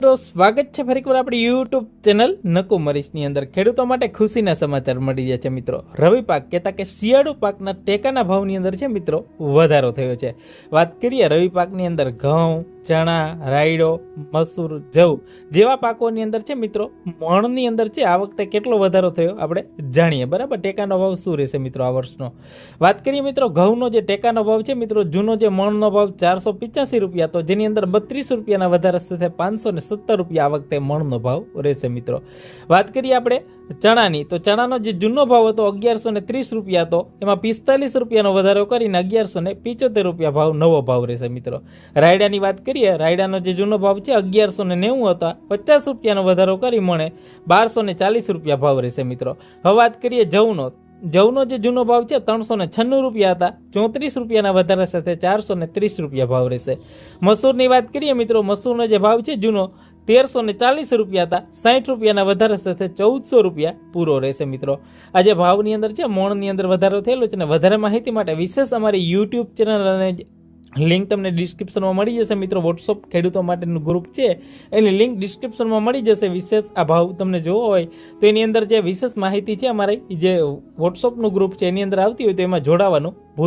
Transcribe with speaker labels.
Speaker 1: તો સ્વાગત છે ફરીકવાર આપણી યુટ્યુબ ચેનલ નકુમરીશની અંદર. ખેડૂતો માટે ખુશીના સમાચાર મળી રહ્યા છે, મિત્રો. રવિ પાક કહેતા કે શિયાળુ પાકના ટેકાના ભાવની અંદર છે, મિત્રો, વધારો થયો છે. વાત કરીએ રવિ પાકની અંદર ઘઉં ચણા, રાયડો, મસૂર, જવ જેવા પાકોની અંદર છે મિત્રો, મણની અંદર છે આ વખતે કેટલો વધારો થયો આપણે જાણીએ. બરાબર? ટેકાનો ભાવ શું રહેશે મિત્રો આ વર્ષનો? વાત કરીએ મિત્રો ઘઉંનો જે ટેકાનો ભાવ છે મિત્રો, જૂનો જે મણનો ભાવ ચારસો પિચ્યાસી રૂપિયા, તો જેની અંદર બત્રીસ રૂપિયાના વધારા સાથે પાંચસો ને સત્તર રૂપિયા આ વખતે મણનો ભાવ રહેશે મિત્રો. વાત કરીએ આપણે ચણાની. તો ચણાનો જે જૂનો ભાવ હતો અગિયારસો ને ત્રીસ રૂપિયા હતો. એમાં પિસ્તાલીસ રૂપિયાનો વધારો કરીને અગિયારસો ને પિચોતેર રૂપિયા ભાવ નવો ભાવ રહેશે મિત્રો. રાયડાની વાત કરીએ, રાયડાનો જે જૂનો ભાવ છે અગિયારસો ને નેવું હતા, પચાસ રૂપિયાનો વધારો કરી મળે બારસો ને ચાલીસ રૂપિયા ભાવ રહેશે મિત્રો. હવે વાત કરીએ જવનો. જવનો જે જૂનો ભાવ છે ત્રણસો ને છન્નું રૂપિયા હતા, ચોત્રીસ રૂપિયાના વધારા સાથે ચારસો ને ત્રીસ રૂપિયા ભાવ રહેશે. મસૂરની વાત કરીએ મિત્રો, મસૂરનો જે ભાવ છે જૂનો તેરસો ને ચાલીસ રૂપિયા હતા, સાઠ રૂપિયાના વધારા સાથે ચૌદસો રૂપિયા પૂરો રહેશે મિત્રો. આજે ભાવની અંદર છે, મોણની અંદર વધારો થયેલો છે અને વધારે માહિતી માટે વિશેષ અમારી યુટ્યુબ ચેનલ અને લિંક તમને ડિસ્ક્રિપ્શનમાં મળી જશે મિત્રો. વોટ્સઅપ ખેડૂતો માટેનું ગ્રુપ છે, એની લિંક ડિસ્ક્રિપ્શનમાં મળી જશે. વિશેષ આ ભાવ તમને જોવો હોય તો એની અંદર જે વિશેષ માહિતી છે, અમારી જે વોટ્સઅપનું ગ્રુપ છે, એની અંદર આવતી હોય તો એમાં જોડાવાનું ભૂલ